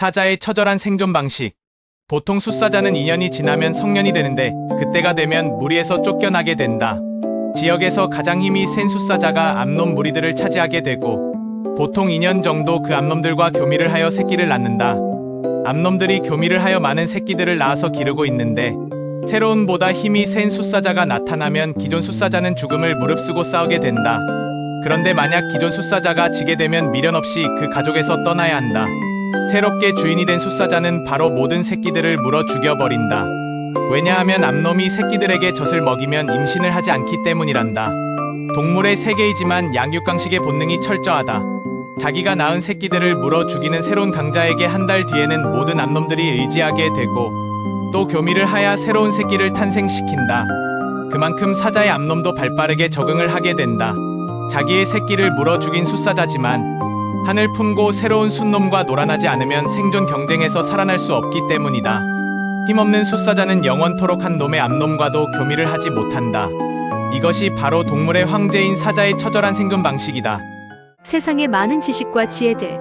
사자의 처절한 생존 방식. 보통 숫사자는 2년이 지나면 성년이 되는데 그때가 되면 무리에서 쫓겨나게 된다. 지역에서 가장 힘이 센 숫사자가 암놈 무리들을 차지하게 되고 보통 2년 정도 그 암놈들과 교미를 하여 새끼를 낳는다. 암놈들이 교미를 하여 많은 새끼들을 낳아서 기르고 있는데 새로운 보다 힘이 센 숫사자가 나타나면 기존 숫사자는 죽음을 무릅쓰고 싸우게 된다. 그런데 만약 기존 숫사자가 지게 되면 미련 없이 그 가족에서 떠나야 한다. 새롭게 주인이 된 숫사자는 바로 모든 새끼들을 물어 죽여버린다. 왜냐하면 암놈이 새끼들에게 젖을 먹이면 임신을 하지 않기 때문이란다. 동물의 세계이지만 양육강식의 본능이 철저하다. 자기가 낳은 새끼들을 물어 죽이는 새로운 강자에게 한 달 뒤에는 모든 암놈들이 의지하게 되고 또 교미를 하여 새로운 새끼를 탄생시킨다. 그만큼 사자의 암놈도 발빠르게 적응을 하게 된다. 자기의 새끼를 물어 죽인 숫사자지만 하늘 품고 새로운 순놈과 놀아나지 않으면 생존 경쟁에서 살아날 수 없기 때문이다. 힘없는 숫사자는 영원토록 한 놈의 암놈과도 교미를 하지 못한다. 이것이 바로 동물의 황제인 사자의 처절한 생존 방식이다. 세상의 많은 지식과 지혜들,